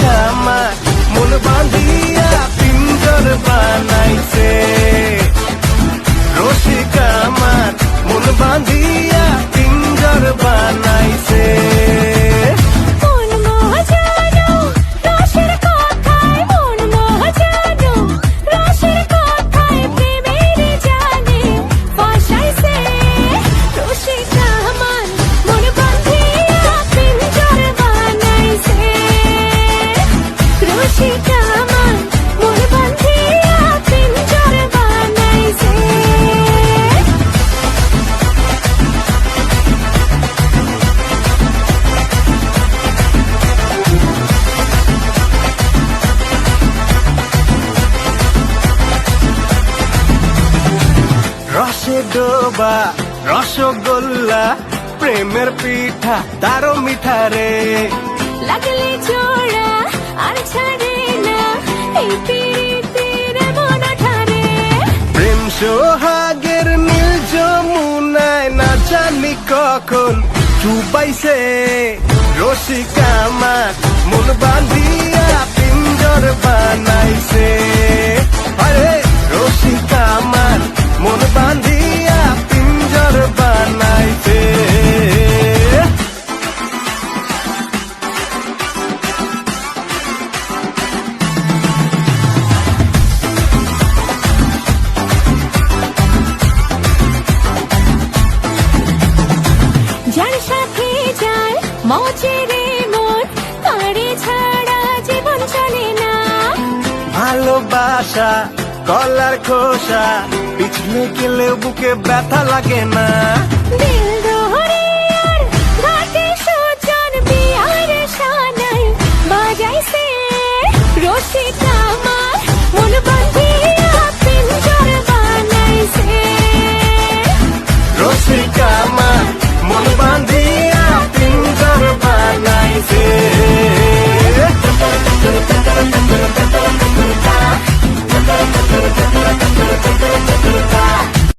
কামা মন বাঁধিয়া পিঞ্জর বানাইছে। ডোবা রসগোল্লা প্রেমের পিঠা তারও মিঠা রে। লাগলে জোড়া আর ছাড়ে না এই প্রেম সোহাগের নীল যমুনায় না জানি কখন? চুপাইছে রসিকা আমার মন বাঁধিয়া পিঞ্জর বানাইছে। মজে মন তারে ছাড়া জীবন চলে না। ভালোবাসা কলার খোসা পিছনে গেলে বুকে ব্যথা লাগে না। দিল দোহরে আর বাজাইছে রসিক মন